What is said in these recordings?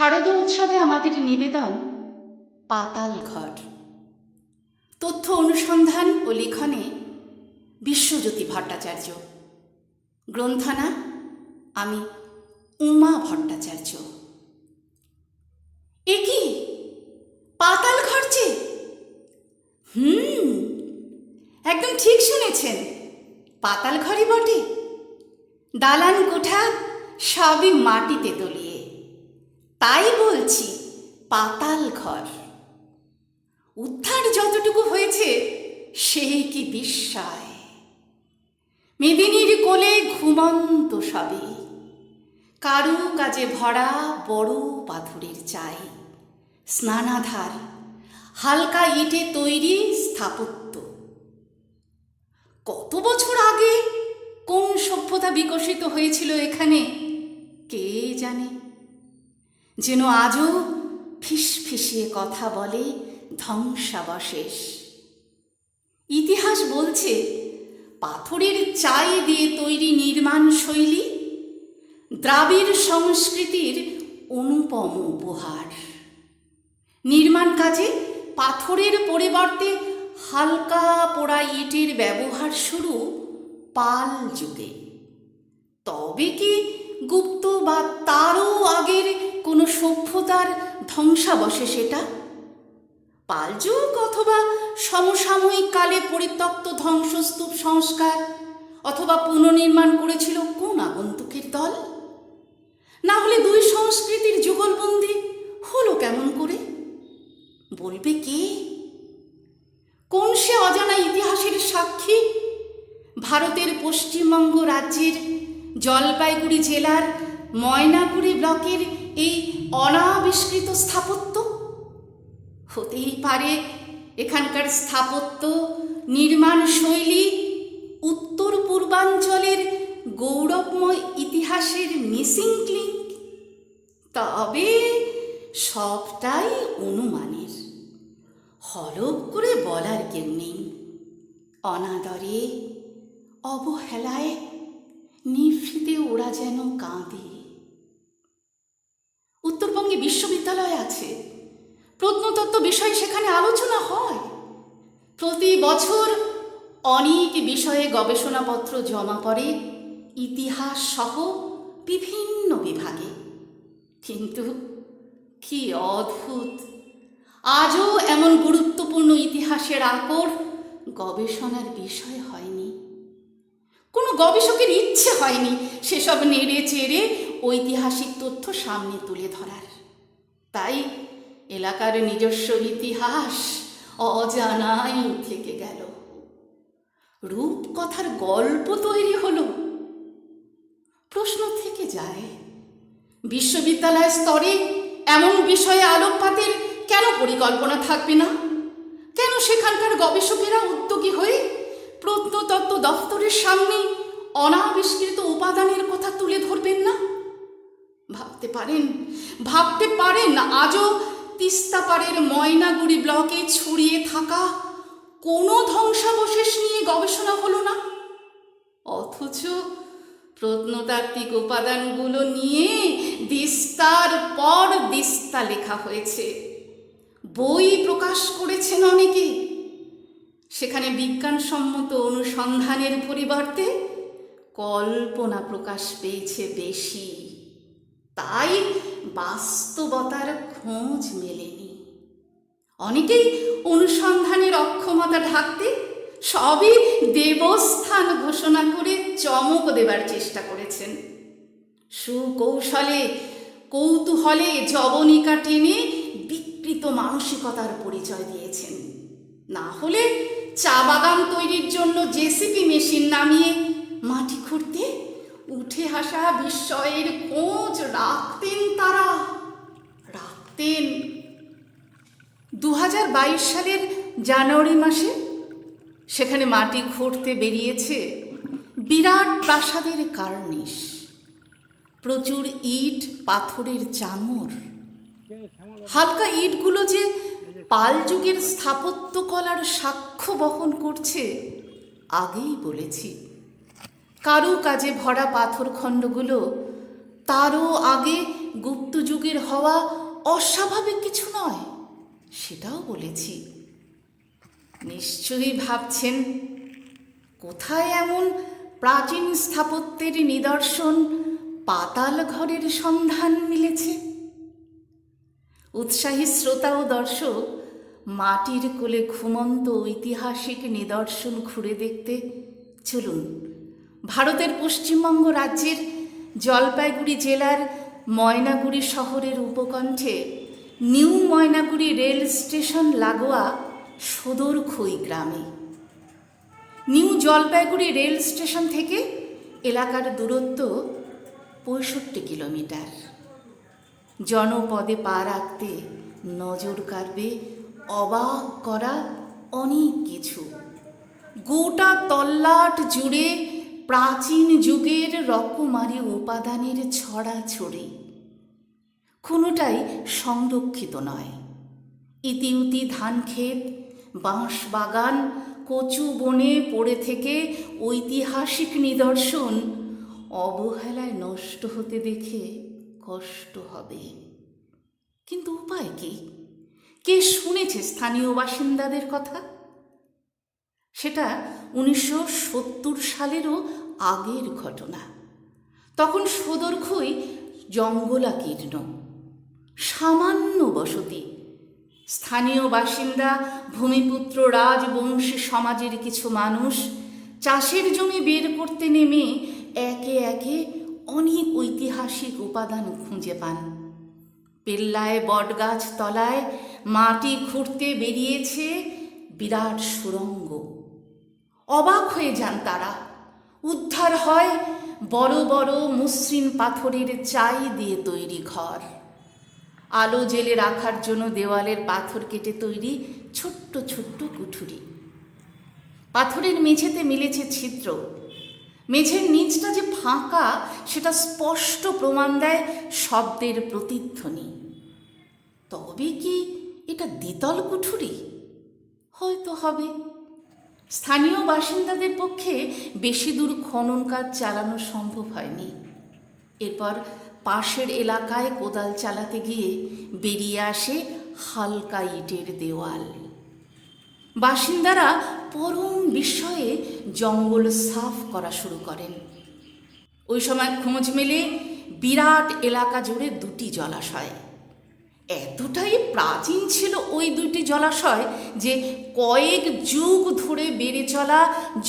শারদীয় উৎসবে আমাদের নিবেদন। পাতাল ঘর। তথ্য অনুসন্ধান ও লিখনে বিশ্বজ্যোতি ভট্টাচার্য। গ্রন্থনা, আমি উমা ভট্টাচার্য। এ কি? পাতাল যে? হুম, একদম ঠিক শুনেছেন। পাতাল ঘরই বটে। দালান কোঠা সবই মাটিতে তলিয়ে তাই বলছি, পাতাল ঘর। উদ্ধার যতটুকু হয়েছে, সেই কি বিস্ময়। মেদিনীর কোলে ঘুমন্ত সবে। কারু কাজে ভরা বড় পাথরের চাই। স্নানাধার, হালকা ইটে তৈরি স্থাপত্য। কত বছর আগে কোন সভ্যতা বিকশিত হয়েছিল এখানে, কে জানে? যেন আজও ফিস ফিসিয়ে কথা বলে ধ্বংসাবশেষ। ইতিহাস বলছে, পাথরের চাই দিয়ে তৈরি নির্মাণ শৈলী, দ্রাবিড় সংস্কৃতির অনুপম উপহার। নির্মাণ কাজে পাথরের পরিবর্তে হালকা পোড়া ইটের ব্যবহার শুরু পাল যুগে। তবে কি গুপ্ত বা তারও আগের কোনো সভ্যতার ধ্বংসাবশে সেটা? পালযুগ অথবা সমসাময়িক কালে পরিত্যক্ত ধ্বংসস্তূপ সংস্কার অথবা পুনর্নির্মাণ করেছিল কোন আগন্তুকের দল? না হলে দুই সংস্কৃতির যুগলবন্দি হলো কেমন করে? বলবে কে? কোন সে অজানা ইতিহাসের সাক্ষী? ভারতের পশ্চিমবঙ্গ রাজ্যের জলপাইগুড়ি জেলার ময়নাগুড়ি ব্লকের এই অনাবিষ্কৃত স্থাপত্য? হতেই পারে এখানকার স্থাপত্য, নির্মাণ শৈলী, উত্তর পূর্বাঞ্চলের গৌরবময় ইতিহাসের মিসিং ক্লিঙ্ক তবে সবটাই অনুমানের। হলক করে বলার কেউ নেই। অনাদরে, অবহেলায় নিভৃতে ওরা যেন কাঁদে। বিশ্ববিদ্যালয় আছে। প্রত্নতত্ত্ব বিষয়ে সেখানে আলোচনা হয়। প্রতি বছর অনেক বিষয়ে গবেষণাপত্র জমা পড়ে, ইতিহাস সহ বিভিন্ন বিভাগে। কিন্তু কি অদ্ভুত! আজও এমন গুরুত্বপূর্ণ ইতিহাসের আকর গবেষণার বিষয় হয়নি। কোনো গবেষকের ইচ্ছে হয়নি সেসব নেড়ে চেড়ে ঐতিহাসিক তথ্য সামনে তুলে ধরার। তাই এলাকার নিজস্ব ইতিহাস অজানাই থেকে গেল। রূপকথার গল্প তৈরি হলো। প্রশ্ন থেকে যায়, বিশ্ববিদ্যালয় স্তরে এমন বিষয়ে আলোকপাতের কেন পরিকল্পনা থাকবে না? কেন সেখানকার গবেষকেরা উদ্যোগী হয়ে প্রত্নতত্ত্ব দফতরের সামনে অনাবিষ্কৃত উপাদানের কথা তুলে ধরবেন না? ভাবতে পারেন? ভাবতে পারেন আজও তিস্তাপাড়ের ময়নাগুড়ি ব্লকে ছড়িয়ে থাকা কোনো ধ্বংসাবশেষ নিয়ে গবেষণা হলো না? অথচ প্রত্নতাত্ত্বিক উপাদানগুলো নিয়ে দিস্তার পর দিস্তা লেখা হয়েছে। বই প্রকাশ করেছেন অনেকে। সেখানে বিজ্ঞানসম্মত অনুসন্ধানের পরিবর্তে কল্পনা প্রকাশ পেয়েছে বেশি। তাই বাস্তবতার খোঁজ মেলেনি। অনেকেই অনুসন্ধানের অক্ষমতা ঢাকতে সবই দেবস্থান ঘোষণা করে চমক দেবার চেষ্টা করেছেন। সুকৌশলে, কৌতূহলে জবনিকা টেনে বিকৃত মানসিকতার পরিচয় দিয়েছেন। না হলে চা বাগান তৈরির জন্য জেসিপি মেশিন নামিয়ে মাটি খুঁড়তে উঠে আসা বিস্ময়ের খোঁজ রাখতেন তারা। রাখতেন। দু হাজার বাইশ সালের জানুয়ারি মাসে সেখানে মাটি খুঁড়তে বেরিয়েছে বিরাট প্রাসাদের কার্নিশ। প্রচুর ইট, পাথরের চাঙর হালকা ইটগুলো যে পাল যুগের স্থাপত্য কলার সাক্ষ্য বহন করছে, আগেই বলেছি। কারু কাজে ভরা পাথর খণ্ডগুলো, তারও আগে গুপ্ত যুগের হওয়া অস্বাভাবিক কিছু নয়, সেটাও বলেছি। নিশ্চয়ই ভাবছেন, কোথায় এমন প্রাচীন স্থাপত্যের নিদর্শন পাতাল ঘরের সন্ধান মিলেছে? উৎসাহী শ্রোতা ও দর্শক মাটির কোলে ঘুমন্ত ঐতিহাসিক নিদর্শন ঘুরে দেখতে চলুন। ভারতের পশ্চিমবঙ্গ রাজ্যের জলপাইগুড়ি জেলার ময়নাগুড়ি শহরের উপকণ্ঠে নিউ ময়নাগুড়ি রেল স্টেশন লাগোয়া সদরখই গ্রামে। নিউ জলপাইগুড়ি রেল স্টেশন থেকে এলাকার দূরত্ব পঁয়ষট্টি কিলোমিটার। জনপদে পা রাখতে নজর কাড়বে অবাক করা অনেক কিছু। গোটা তল্লাট জুড়ে প্রাচীন যুগের রকমারি উপাদানের ছড়াছড়ি কোনোটাই সংরক্ষিত নয়। ইতিউতি ধান ক্ষেত বাঁশ বাগান, কচু বনে পড়ে থেকে ঐতিহাসিক নিদর্শন অবহেলায় নষ্ট হতে দেখে কষ্ট হবে। কিন্তু উপায় কি? কে শুনেছে স্থানীয় বাসিন্দাদের কথা? সেটা উনিশশো সত্তর সালেরও আগের ঘটনা। তখন সদরখই জঙ্গলাকীর্ণ। সামান্য বসতি। স্থানীয় বাসিন্দা, ভূমিপুত্র, রাজবংশী সমাজের কিছু মানুষ চাষের জমি বের করতে নেমে একে একে অনেক ঐতিহাসিক উপাদান খুঁজে পান। পেল্লায় বটগাছ তলায় মাটি খুঁড়তে বেরিয়েছে বিরাট সুরঙ্গ। অবাক হয়ে যান তারা। উদ্ধার হয়, বড় বড় মসৃণ পাথরের চাই দিয়ে তৈরি ঘর। আলো জেলে রাখার জন্য দেওয়ালের পাথর কেটে তৈরি ছোট্ট ছোট্ট কুঠুরি। পাথরের মেঝেতে মিলেছে ছিদ্র। মেঝের নিচটা যে ফাঁকা, সেটা স্পষ্ট প্রমাণ দেয় শব্দের প্রতিধ্বনি। তবে কি এটা দ্বিতল কুঠুরি? হয়তো হবে। স্থানীয় বাসিন্দাদের পক্ষে বেশি দূর খনন কাজ চালানো সম্ভব হয়নি। এরপর পাশের এলাকায় কোদাল চালাতে গিয়ে বেরিয়ে আসে হালকা ইটের দেওয়াল। বাসিন্দারা পরম বিস্ময়ে জঙ্গল সাফ করা শুরু করেন। ওই সময় খোঁজ মেলে বিরাট এলাকা জুড়ে দুটি জলাশয়। এতটাই প্রাচীন ছিল ওই দুটি জলাশয় যে কয়েক যুগ ধরে বেড়ে চলা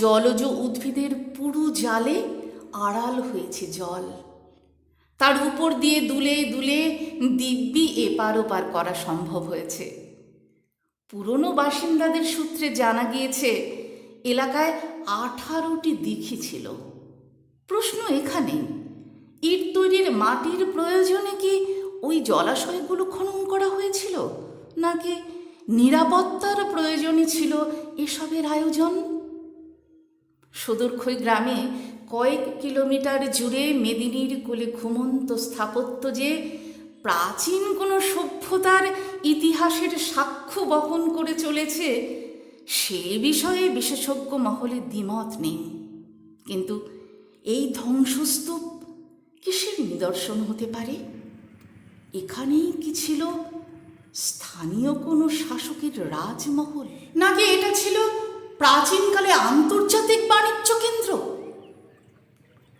জলজ উদ্ভিদের পুরু জালে আড়াল হয়েছে জল। তার উপর দিয়ে দুলে দুলে দিব্যি এপার ওপার করা সম্ভব হয়েছে। পুরনো বাসিন্দাদের সূত্রে জানা গিয়েছে, এলাকায় আঠারোটি দিঘি ছিল। প্রশ্ন এখানেই ইট তৈরির মাটির প্রয়োজনে কি ওই জলাশয়গুলো খনন করা হয়েছিল? নাকি নিরাপত্তার প্রয়োজনই ছিল এসবের আয়োজন? সদরখই গ্রামে কয়েক কিলোমিটার জুড়ে মেদিনীর কোলে ঘুমন্ত স্থাপত্য যে প্রাচীন কোনো সভ্যতার ইতিহাসের সাক্ষ্য বহন করে চলেছে, সে বিষয়ে বিশেষজ্ঞ মহলে দ্বিমত নেই। কিন্তু এই ধ্বংসস্তূপ কিসের নিদর্শন হতে পারে? এখানেই কি ছিল স্থানীয় কোনো শাসকের রাজমহল? নাকি এটা ছিল প্রাচীনকালে আন্তর্জাতিক বাণিজ্য কেন্দ্র?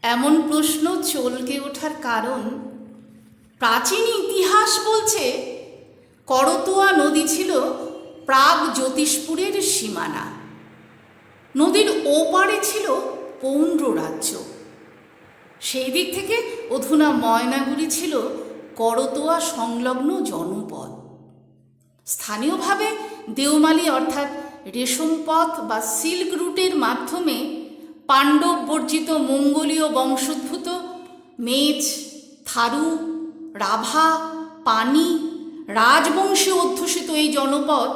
এমন প্রশ্ন চলকে ওঠার কারণ, প্রাচীন ইতিহাস বলছে করতোয়া নদী ছিল প্রাগ জ্যোতিষপুরের সীমানা। নদীর ওপারে ছিল পৌন্ড্র রাজ্য। সেই দিক থেকে অধুনা ময়নাগুড়ি ছিল করতোয়া সংলগ্ন জনপদ। স্থানীয়ভাবে দেওমালি অর্থাৎ রেশম পথ বা সিল্ক রুটের মাধ্যমে পাণ্ডব বর্জিত মঙ্গোলীয় বংশোদ্ভূত মেচ থারু, রাভা, পানি, রাজবংশে অধ্যুষিত এই জনপদ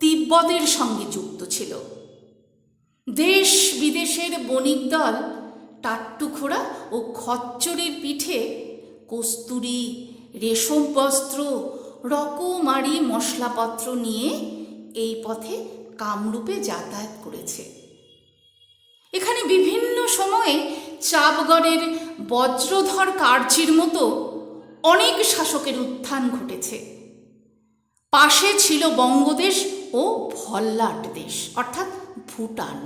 তিব্বতের সঙ্গে যুক্ত ছিল। দেশ বিদেশের বণিক দল, টাট্টুখোড়া ও খচ্চরের পিঠে কস্তুরি রেশম বস্ত্র, রকমারি মশলাপত্র নিয়ে এই পথে কামরূপে যাতায়াত করেছে। এখানে বিভিন্ন সময়ে চাপগড়ের বজ্রধর কার্যের মতো অনেক শাসকের উত্থান ঘটেছে। পাশে ছিল বঙ্গদেশ ও ভল্লাট দেশ, অর্থাৎ ভুটান।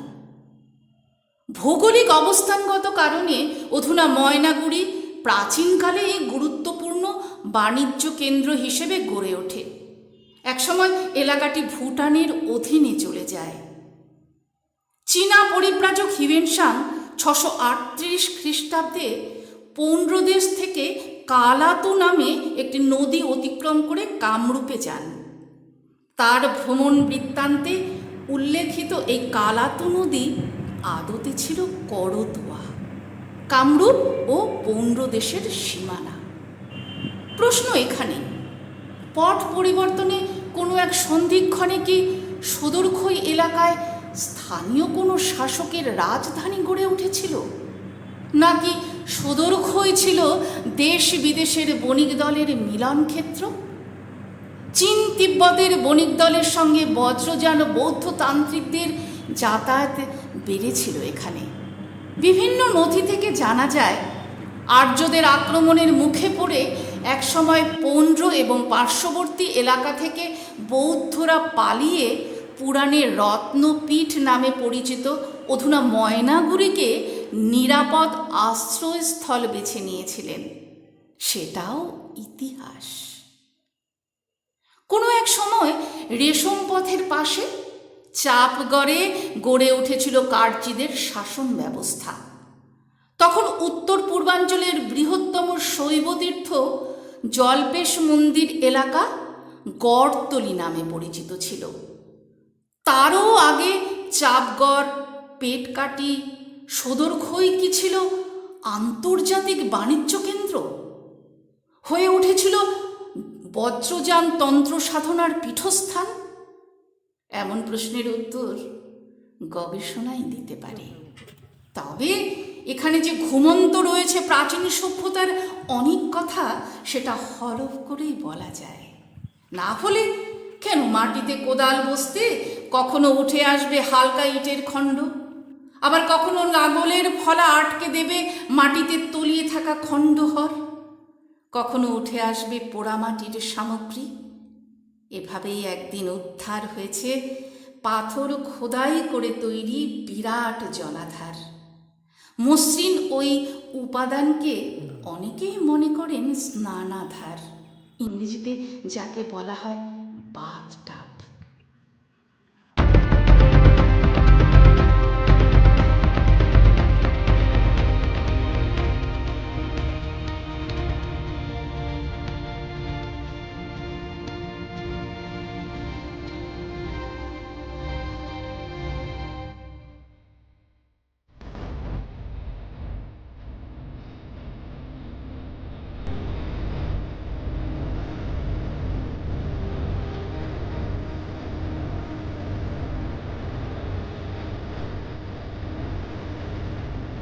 ভৌগোলিক অবস্থানগত কারণে অধুনা ময়নাগুড়ি প্রাচীনকালে এই গুরুত্বপূর্ণ বাণিজ্য কেন্দ্র হিসেবে গড়ে ওঠে। একসময় এলাকাটি ভুটানের অধীনে চলে যায়। চীনা পরিব্রাজক হিউয়েনসাং ছশো আটত্রিশ খ্রিস্টাব্দে পৌণ্ড্রদেশ থেকে কালাতু নামে একটি নদী অতিক্রম করে কামরূপে যান। তার ভ্রমণ বৃত্তান্তে উল্লেখিত এই কালাতু নদী আদতে ছিল করতোয়া। কামরূপ ও পৌণ্ড্রদেশের সীমানা। প্রশ্ন এখানে পট পরিবর্তনে কোনো এক সন্ধিক্ষণে কি সদরক্ষই এলাকায় স্থানীয় কোনো শাসকের রাজধানী গড়ে উঠেছিল? নাকি সদরক্ষই ছিল দেশ বিদেশের বণিক দলের মিলন ক্ষেত্র? চীন তিব্বতের বণিক দলের সঙ্গে বজ্রযান বৌদ্ধতান্ত্রিকদের যাতায়াত বেড়েছিল এখানে। বিভিন্ন নথি থেকে জানা যায়, আর্যদের আক্রমণের মুখে পড়ে একসময় পৌণ্ড্র এবং পার্শ্ববর্তী এলাকা থেকে বৌদ্ধরা পালিয়ে পুরাণে রত্নপীঠ নামে পরিচিত অধুনা ময়নাগুড়িকে নিরাপদ আশ্রয়স্থল বেছে নিয়েছিলেন। সেটাও ইতিহাস। কোনো এক সময় রেশম পথের পাশে চাপগড়ে গড়ে গড়ে উঠেছিল কার্চিদের শাসন ব্যবস্থা। তখন উত্তর পূর্বাঞ্চলের বৃহত্তম শৈবতীর্থ জলপেশ মন্দির এলাকা গড়তলি নামে পরিচিত ছিল। তারও আগে চাপগড় পেটকাটি সদরখই কি ছিল আন্তর্জাতিক বাণিজ্য কেন্দ্র? হয়ে উঠেছিল বজ্রযান তন্ত্র সাধনার পীঠস্থান। এমন প্রশ্নের উত্তর গবেষণাই দিতে পারে। তবে এখানে যে ঘুমন্ত রয়েছে প্রাচীন সভ্যতার অনেক কথা, সেটা হরফ করেই বলা যায়। না হলে কেন মাটিতে কোদাল বসতে কখনো উঠে আসবে হালকা ইটের খণ্ড? আবার কখনো লাঙলের ফলা আটকে দেবে মাটিতে তলিয়ে থাকা খণ্ডহর কখনো উঠে আসবে পোড়ামাটির সামগ্রী? এভাবেই একদিন উদ্ধার হয়েছে পাথর খোদাই করে তৈরি বিরাট জলাধার। মসৃণ ওই উপাদানকে অনেকেই মনে করেন স্নানাধার। ইংরেজিতে যাকে বলা হয় বাথটাব